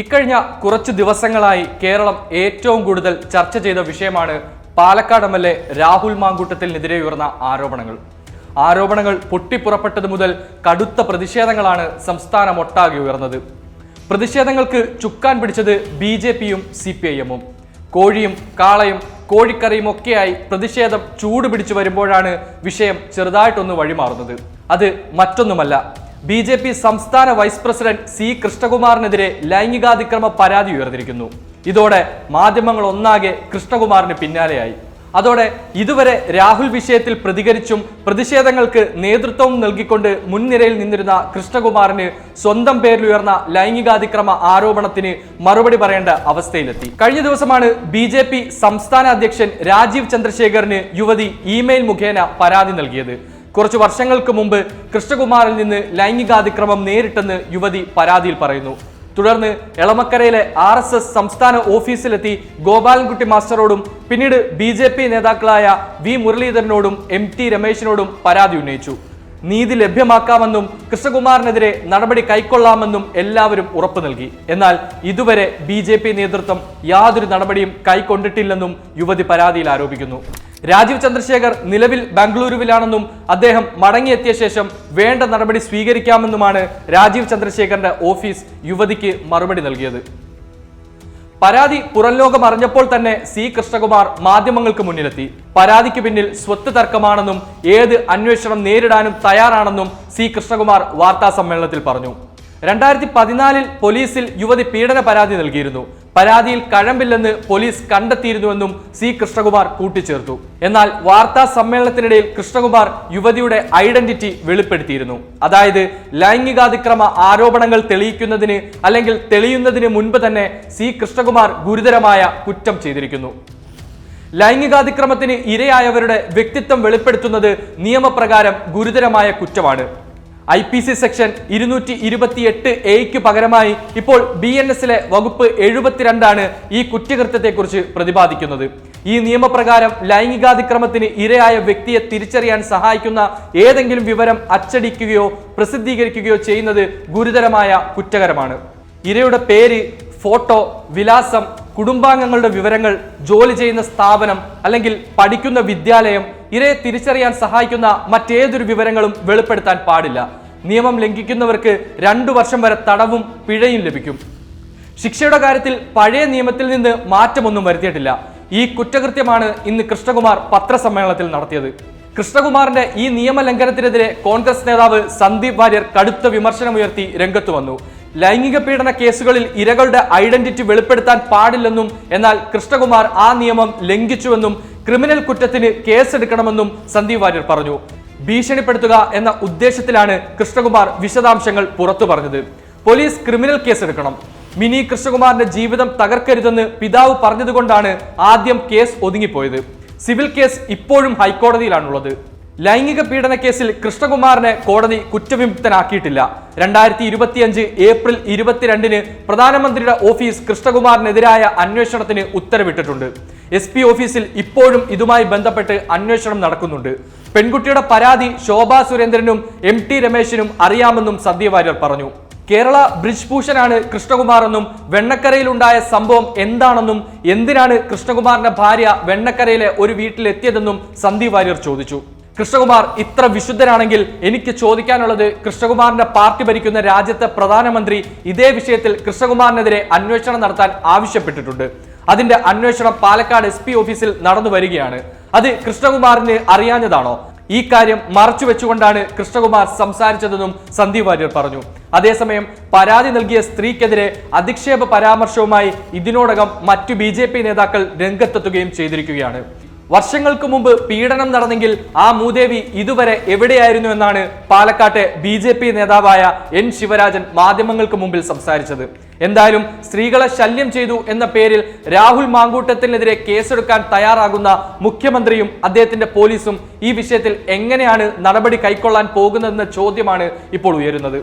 ഇക്കഴിഞ്ഞ കുറച്ചു ദിവസങ്ങളായി കേരളം ഏറ്റവും കൂടുതൽ ചർച്ച ചെയ്ത വിഷയമാണ് Palakkad M L A Rahul മാങ്കൂട്ടത്തിനെതിരെ ഉയർന്ന ആരോപണങ്ങൾ. ആരോപണങ്ങൾ പൊട്ടിപ്പുറപ്പെട്ടത് മുതൽ കടുത്ത പ്രതിഷേധങ്ങളാണ് സംസ്ഥാനം ഒട്ടാകെ ഉയർന്നത്. പ്രതിഷേധങ്ങൾക്ക് ചുക്കാൻ പിടിച്ചത് ബി ജെ പിയും സി പി ഐ എമ്മും. കോഴിയും കാളയും കോഴിക്കറിയും ഒക്കെയായി പ്രതിഷേധം ചൂട് പിടിച്ചു വരുമ്പോഴാണ് വിഷയം ചെറുതായിട്ടൊന്ന് വഴിമാറുന്നത്. അത് മറ്റൊന്നുമല്ല. ബി ജെ പി സംസ്ഥാന വൈസ് പ്രസിഡന്റ് സി കൃഷ്ണകുമാറിനെതിരെ ലൈംഗികാതിക്രമ പരാതി ഉയർന്നിരിക്കുന്നു. ഇതോടെ മാധ്യമങ്ങൾ ഒന്നാകെ കൃഷ്ണകുമാറിന് പിന്നാലെയായി. അതോടെ ഇതുവരെ രാഹുൽ വിഷയത്തിൽ പ്രതികരിച്ചും പ്രതിഷേധങ്ങൾക്ക് നേതൃത്വം നൽകിക്കൊണ്ട് മുൻനിരയിൽ നിന്നിരുന്ന കൃഷ്ണകുമാറിന് സ്വന്തം പേരിൽ ഉയർന്ന ലൈംഗികാതിക്രമ ആരോപണത്തിന് മറുപടി പറയേണ്ട അവസ്ഥയിലെത്തി. കഴിഞ്ഞ ദിവസമാണ് ബി ജെ പി സംസ്ഥാന അധ്യക്ഷൻ രാജീവ് ചന്ദ്രശേഖറിന് യുവതി ഇമെയിൽ മുഖേന പരാതി നൽകിയത്. കുറച്ചു വർഷങ്ങൾക്ക് മുമ്പ് കൃഷ്ണകുമാറിൽ നിന്ന് ലൈംഗികാതിക്രമം നേരിട്ടെന്ന് യുവതി പരാതിയിൽ പറയുന്നു. തുടർന്ന് എളമക്കരയിലെ ആർ എസ് എസ് സംസ്ഥാന ഓഫീസിലെത്തി ഗോപാലൻകുട്ടി മാസ്റ്ററോടും പിന്നീട് ബി ജെ പി നേതാക്കളായ വി മുരളീധരനോടും എം ടി രമേശിനോടും പരാതി ഉന്നയിച്ചു. നീതി ലഭ്യമാക്കാമെന്നും കൃഷ്ണകുമാറിനെതിരെ നടപടി കൈക്കൊള്ളാമെന്നും എല്ലാവരും ഉറപ്പു നൽകി. എന്നാൽ ഇതുവരെ ബി നേതൃത്വം യാതൊരു നടപടിയും കൈക്കൊണ്ടിട്ടില്ലെന്നും യുവതി പരാതിയിൽ ആരോപിക്കുന്നു. രാജീവ് ചന്ദ്രശേഖർ നിലവിൽ ബംഗളൂരുവിലാണെന്നും അദ്ദേഹം മടങ്ങിയെത്തിയ ശേഷം വേണ്ട നടപടി സ്വീകരിക്കാമെന്നുമാണ് രാജീവ് ചന്ദ്രശേഖറിന്റെ ഓഫീസ് യുവതിക്ക് മറുപടി നൽകിയത്. പരാതി പുറംലോകം അറിഞ്ഞപ്പോൾ തന്നെ സി കൃഷ്ണകുമാർ മാധ്യമങ്ങൾക്ക് മുന്നിലെത്തി. പരാതിക്ക് പിന്നിൽ സ്വത്ത് തർക്കമാണെന്നും ഏത് അന്വേഷണം നേരിടാനും തയ്യാറാണെന്നും സി കൃഷ്ണകുമാർ വാർത്താ സമ്മേളനത്തിൽ പറഞ്ഞു. രണ്ടായിരത്തി പതിനാലിൽ പോലീസിൽ യുവതി പീഡന പരാതി നൽകിയിരുന്നു. പരാതിയിൽ കഴമ്പില്ലെന്ന് പോലീസ് കണ്ടെത്തിയിരുന്നുവെന്നും സി കൃഷ്ണകുമാർ കൂട്ടിച്ചേർത്തു. എന്നാൽ വാർത്താ സമ്മേളനത്തിനിടയിൽ കൃഷ്ണകുമാർ യുവതിയുടെ ഐഡന്റിറ്റി വെളിപ്പെടുത്തിയിരുന്നു. അതായത് ലൈംഗികാതിക്രമ ആരോപണങ്ങൾ തെളിയിക്കുന്നതിന് അല്ലെങ്കിൽ തെളിയുന്നതിന് മുൻപ് തന്നെ സി കൃഷ്ണകുമാർ ഗുരുതരമായ കുറ്റം ചെയ്തിരിക്കുന്നു. ലൈംഗികാതിക്രമത്തിന് ഇരയായവരുടെ വ്യക്തിത്വം വെളിപ്പെടുത്തുന്നത് നിയമപ്രകാരം ഗുരുതരമായ കുറ്റമാണ്. ഐ പി സി സെക്ഷൻ ഇരുന്നൂറ്റി ഇരുപത്തിയെട്ട് എയ്ക്ക് പകരമായി ഇപ്പോൾ ബി എൻ എസിലെ വകുപ്പ് എഴുപത്തിരണ്ടാണ് ഈ കുറ്റകൃത്യത്തെക്കുറിച്ച് പ്രതിപാദിക്കുന്നത്. ഈ നിയമപ്രകാരം ലൈംഗികാതിക്രമത്തിന് ഇരയായ വ്യക്തിയെ തിരിച്ചറിയാൻ സഹായിക്കുന്ന ഏതെങ്കിലും വിവരം അച്ചടിക്കുകയോ പ്രസിദ്ധീകരിക്കുകയോ ചെയ്യുന്നത് ഗുരുതരമായ കുറ്റകരമാണ്. ഇരയുടെ പേര് ഫോട്ടോ വിലാസം കുടുംബാംഗങ്ങളുടെ വിവരങ്ങൾ ജോലി ചെയ്യുന്ന സ്ഥാപനം അല്ലെങ്കിൽ പഠിക്കുന്ന വിദ്യാലയം ഇരയെ തിരിച്ചറിയാൻ സഹായിക്കുന്ന മറ്റേതൊരു വിവരങ്ങളും വെളിപ്പെടുത്താൻ പാടില്ല. നിയമം ലംഘിക്കുന്നവർക്ക് രണ്ടു വർഷം വരെ തടവും പിഴയും ലഭിക്കും. ശിക്ഷയുടെ കാര്യത്തിൽ പഴയ നിയമത്തിൽ നിന്ന് മാറ്റമൊന്നും വരുത്തിയിട്ടില്ല. ഈ കുറ്റകൃത്യമാണ് ഇന്ന് കൃഷ്ണകുമാർ പത്രസമ്മേളനത്തിൽ നടത്തിയത്. കൃഷ്ണകുമാറിന്റെ ഈ നിയമലംഘനത്തിനെതിരെ കോൺഗ്രസ് നേതാവ് സന്ദീപ് വാര്യർ കടുത്ത വിമർശനമുയർത്തി രംഗത്ത് വന്നു. ലൈംഗിക പീഡന കേസുകളിൽ ഇരകളുടെ ഐഡന്റിറ്റി വെളിപ്പെടുത്താൻ പാടില്ലെന്നും എന്നാൽ കൃഷ്ണകുമാർ ആ നിയമം ലംഘിച്ചുവെന്നും ക്രിമിനൽ കുറ്റത്തിന് കേസെടുക്കണമെന്നും സന്ദീപ് വാര്യർ പറഞ്ഞു. ഭീഷണിപ്പെടുത്തുക എന്ന ഉദ്ദേശത്തിലാണ് കൃഷ്ണകുമാർ വിശദാംശങ്ങൾ പുറത്തു പറഞ്ഞത്. പോലീസ് ക്രിമിനൽ കേസെടുക്കണം. മിനി കൃഷ്ണകുമാറിന്റെ ജീവിതം തകർക്കരുതെന്ന് പിതാവ് പറഞ്ഞതുകൊണ്ടാണ് ആദ്യം കേസ് ഒതുങ്ങിപ്പോയത്. സിവിൽ കേസ് ഇപ്പോഴും ഹൈക്കോടതിയിലാണുള്ളത്. ലൈംഗിക പീഡന കേസിൽ കൃഷ്ണകുമാറിനെ കോടതി കുറ്റവിമുക്തനാക്കിയിട്ടില്ല. രണ്ടായിരത്തി ഇരുപത്തിയഞ്ച് ഏപ്രിൽ ഇരുപത്തിരണ്ടിന് പ്രധാനമന്ത്രിയുടെ ഓഫീസ് കൃഷ്ണകുമാറിനെതിരായ അന്വേഷണത്തിന് ഉത്തരവിട്ടിട്ടുണ്ട്. എസ് പി ഓഫീസിൽ ഇപ്പോഴും ഇതുമായി ബന്ധപ്പെട്ട് അന്വേഷണം നടക്കുന്നുണ്ട്. പെൺകുട്ടിയുടെ പരാതി ശോഭാ സുരേന്ദ്രനും എം ടി രമേശിനും അറിയാമെന്നും സത്യവാര്യർ പറഞ്ഞു. കേരള ബ്രിജ് ഭൂഷനാണ് കൃഷ്ണകുമാർ എന്നും വെണ്ണക്കരയിലുണ്ടായ സംഭവം എന്താണെന്നും എന്തിനാണ് കൃഷ്ണകുമാറിന്റെ ഭാര്യ വെണ്ണക്കരയിലെ ഒരു വീട്ടിലെത്തിയതെന്നും സന്ദീപ് വാര്യർ ചോദിച്ചു. കൃഷ്ണകുമാർ ഇത്ര വിശുദ്ധനാണെങ്കിൽ എനിക്ക് ചോദിക്കാനുള്ളത് കൃഷ്ണകുമാറിന്റെ പാർട്ടി ഭരിക്കുന്ന രാജ്യത്തെ പ്രധാനമന്ത്രി ഇതേ വിഷയത്തിൽ കൃഷ്ണകുമാറിനെതിരെ അന്വേഷണം നടത്താൻ ആവശ്യപ്പെട്ടിട്ടുണ്ട്. അതിന്റെ അന്വേഷണം പാലക്കാട് എസ് പി ഓഫീസിൽ നടന്നു വരികയാണ്. അത് കൃഷ്ണകുമാറിന് അറിയാഞ്ഞതാണോ? ഈ കാര്യം മറച്ചു വെച്ചുകൊണ്ടാണ് കൃഷ്ണകുമാർ സംസാരിച്ചതെന്നും സന്ദീപ് വാര്യർ പറഞ്ഞു. അതേസമയം പരാതി നൽകിയ സ്ത്രീക്കെതിരെ അധിക്ഷേപ പരാമർശവുമായി ഇതിനോടകം മറ്റു ബി നേതാക്കൾ രംഗത്തെത്തുകയും ചെയ്തിരിക്കുകയാണ്. വർഷങ്ങൾക്ക് മുമ്പ് പീഡനം നടന്നെങ്കിൽ ആ മൂദേവി ഇതുവരെ എവിടെയായിരുന്നു എന്നാണ് പാലക്കാട്ടെ ബി നേതാവായ എൻ ശിവരാജൻ മാധ്യമങ്ങൾക്ക് മുമ്പിൽ സംസാരിച്ചത്. എന്തായാലും സ്ത്രീകളെ ശല്യം ചെയ്തു എന്ന പേരിൽ രാഹുൽ മാങ്കൂട്ടത്തിനെതിരെ കേസെടുക്കാൻ തയ്യാറാകുന്ന മുഖ്യമന്ത്രിയും അദ്ദേഹത്തിന്റെ പോലീസും ഈ വിഷയത്തിൽ എങ്ങനെയാണ് നടപടി കൈക്കൊള്ളാൻ പോകുന്നതെന്ന ചോദ്യമാണ് ഇപ്പോൾ ഉയരുന്നത്.